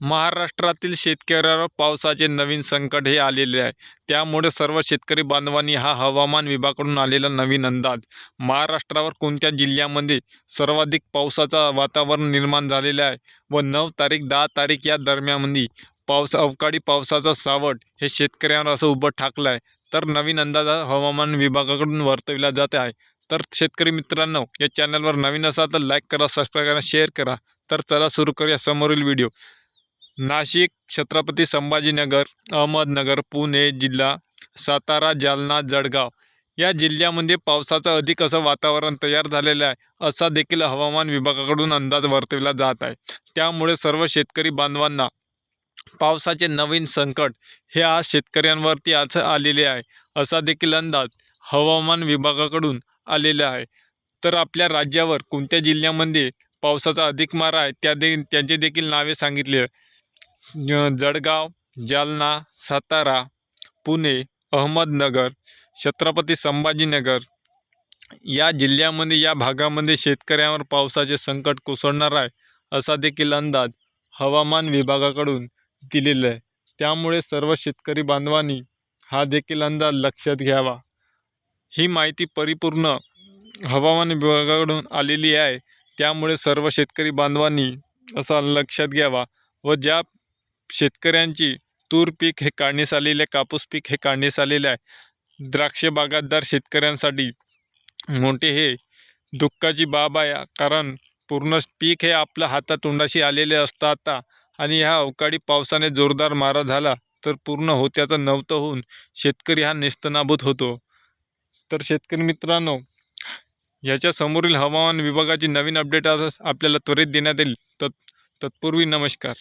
महाराष्ट्रातील शेतकऱ्यावर पावसाचे नवीन संकट हे आलेले आहे. त्यामुळे सर्व शेतकरी बांधवांनी हा हवामान विभागाकडून आलेला नवीन अंदाज. महाराष्ट्रावर कोणत्या जिल्ह्यामध्ये सर्वाधिक पावसाचा वातावरण निर्माण झालेलं आहे व नऊ तारीख दहा तारीख या दरम्यानमध्ये पावस अवकाळी पावसाचा सावट हे शेतकऱ्यांवर असं उभं ठाकलं आहे. तर नवीन अंदाज हवामान विभागाकडून वर्तविला जात आहे. तर शेतकरी मित्रांनो या चॅनलवर नवीन असाल तर लाईक करा सबस्क्राईब करा शेअर करा. तर चला सुरू करूया समोरील व्हिडिओ. नाशिक छत्रपती संभाजीनगर अहमदनगर पुणे जिल्हा सातारा जालना जळगाव. या जिल्ह्यामध्ये पावसाचं अधिक असं वातावरण तयार झालेलं आहे असा देखील हवामान विभागाकडून अंदाज वर्तविला जात आहे. त्यामुळे सर्व शेतकरी बांधवांना पावसाचे नवीन संकट हे आज शेतकऱ्यांवरती आज आलेले आहे असा देखील अंदाज हवामान विभागाकडून आलेला आहे. तर आपल्या राज्यावर कोणत्या जिल्ह्यामध्ये पावसाचा अधिक मारा आहे त्या दे त्यांचे देखील नावे सांगितले आहे. जळगाव जालना सातारा पुणे अहमदनगर छत्रपती संभाजीनगर. या जिल्ह्यामध्ये या भागामध्ये शेतकऱ्यांवर पावसाचे संकट कोसळणार आहे असा देखील अंदाज हवामान विभागाकडून दिलेला आहे. त्यामुळे सर्व शेतकरी बांधवांनी हा देखील अंदाज लक्षात घ्यावा. ही माहिती परिपूर्ण हवामान विभागाकडून आलेली आहे. त्यामुळे सर्व शेतकरी बांधवांनी असा लक्षात घ्यावा व ज्या शेतकऱ्यांची तूर पीक हे काढणीस आलेले आहे कापूस पीक हे काढणीस आलेले आहे. द्राक्ष बागायतदार शेतकऱ्यांसाठी मोठे हे दुःखाची बाब आहे कारण पूर्ण पीक हे आपल्या हातातोंडाशी आलेले असतं आता. आणि ह्या अवकाळी पावसाने जोरदार मारा झाला तर पूर्ण होत्याचं नव्हतं होऊन शेतकरी हा नेस्तनाभूत होतो. तर शेतकरी मित्रांनो याच्या समोरील हवामान विभागाची नवीन अपडेट आज आपल्याला त्वरित देण्यात येईल. तत् तत्पूर्वी नमस्कार.